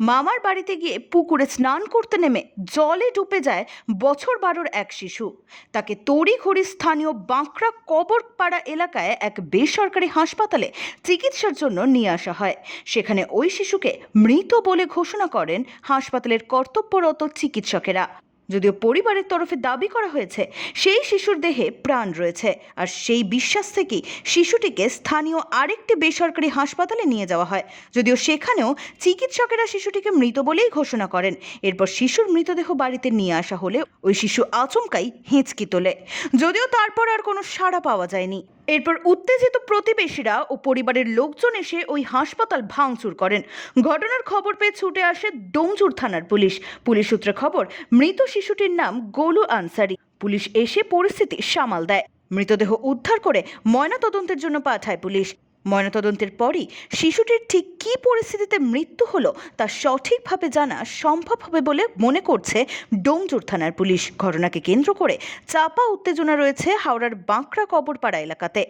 মামার বাড়িতে গিয়ে পুকুরে স্নান করতে নেমে জলে ডুবে যায় বছর বারোর এক শিশু। তাকে তড়িঘড়ি স্থানীয় বাঁকড়া কবরপাড়া এলাকায় এক বেসরকারি হাসপাতালে চিকিৎসার জন্য নিয়ে আসা হয়। সেখানে ওই শিশুকে মৃত বলে ঘোষণা করেন হাসপাতালের কর্তব্যরত চিকিৎসকেরা। যদিও পরিবারের তরফে দাবি করা হয়েছে, সেই শিশুর দেহে প্রাণ রয়েছে। আর সেই বিশ্বাস থেকেই শিশুটিকে স্থানীয় আরেকটি বেসরকারি হাসপাতালে নিয়ে যাওয়া হয়। যদিও সেখানেও চিকিৎসকেরা শিশুটিকে মৃত বলেই ঘোষণা করেন। এরপর শিশুর মৃতদেহ বাড়িতে নিয়ে আসা হলে ওই শিশু আচমকাই হেঁচকি তোলে। যদিও তারপর আর কোনো সাড়া পাওয়া যায়নি। এরপর উত্তেজিত প্রতিবেশীরা ও পরিবারের লোকজন এসে ওই হাসপাতাল ভাঙচুর করেন। ঘটনার খবর পেয়ে ছুটে আসে ডোমজুর থানার পুলিশ। পুলিশ সূত্রে খবর, মৃত শিশুটির নাম গোলু আনসারি। পুলিশ এসে পরিস্থিতি সামাল দেয়। মৃতদেহ উদ্ধার করে ময়নাতদন্তের জন্য পাঠায় পুলিশ। ময়নাতদন্তের পরই শিশুটির ঠিক কি পরিস্থিতিতে মৃত্যু হলো তা সঠিকভাবে জানা সম্ভব হবে বলে মনে করছে ডোমজুর থানার পুলিশ। ঘটনাকে কেন্দ্র করে চাপা উত্তেজনা রয়েছে হাওড়ার বাঁকড়া কবরপাড়া এলাকাতে।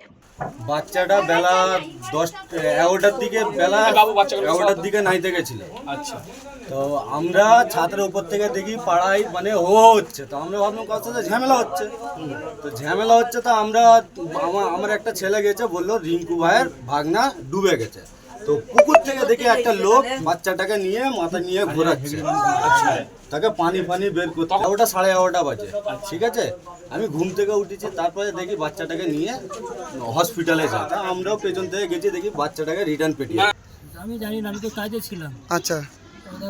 বাচ্চাটা বেলা দশ এগারোটার দিকে বেলা এগারোটার দিকে নাইতে গেছিল। আচ্ছা। তো আমরা ছাদের উপর থেকে দেখি পাড়ায় মানে হো হচ্ছে তো আমরা ভাবলাম কার সাথে ঝামেলা হচ্ছে? তো ঝামেলা হচ্ছে তো আমরা আমার আমার একটা ছেলে গেছে বলল রিঙ্কু ভাইয়ের ভাগনা ডুবে গেছে। তো পুকুর থেকে দেখি একটা লোক বাচ্চাটাকে নিয়ে মাথা নিয়ে ঘোরাচ্ছে। তাকে পানি ফানি বের করতে ওটা সাড়ে এগারোটা বাজে ঠিক আছে? আমি ঘুম থেকে উঠেছি তারপরে দেখি বাচ্চাটাকে নিয়ে হসপিটালে যায়। তা আমরাও পেছন থেকে গেছি দেখি বাচ্চাটাকে রিটার্ন পেটিয়ে আমি জানি না আমি তো কাজে ছিলাম। আচ্ছা।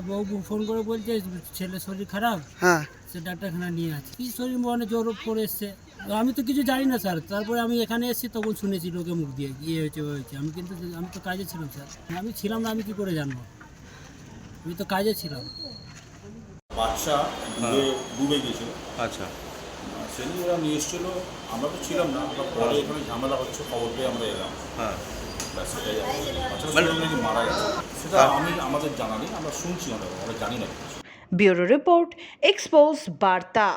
বউ ফোন করে বলছে ছেলে শরীর খারাপ? হ্যাঁ। সে ডাক্তারখানা নিয়ে আছে। কি শরীর মনে জ্বর পড়ে এসছে। আমি তো কিছু জানি না স্যার। তারপরে আমি এখানে এসেছি তখন শুনেছি লোকে মুখ দিয়ে ইয়ে হয়েছে হয়েছে। আমি কিন্তু আমি তো কাজে ছিলাম স্যার। আমি ছিলাম না আমি কি করে জানব? আমি তো কাজে ছিলাম। বাচ্চা ডুবে ডুবে আচ্ছা। সেদিন ওরা নিয়ে এসেছিল আমরা তো ছিলাম না আমরা পরে এখানে ঝামেলা হচ্ছে খবর পেয়ে আমরা এলাম। হ্যাঁ। মারা গেছে। সেটা আমি আমাদের জানা নেই আমরা শুনছি আমরা আমরা জানি না। ব্যুরো রিপোর্ট এক্সপোজ বার্তা।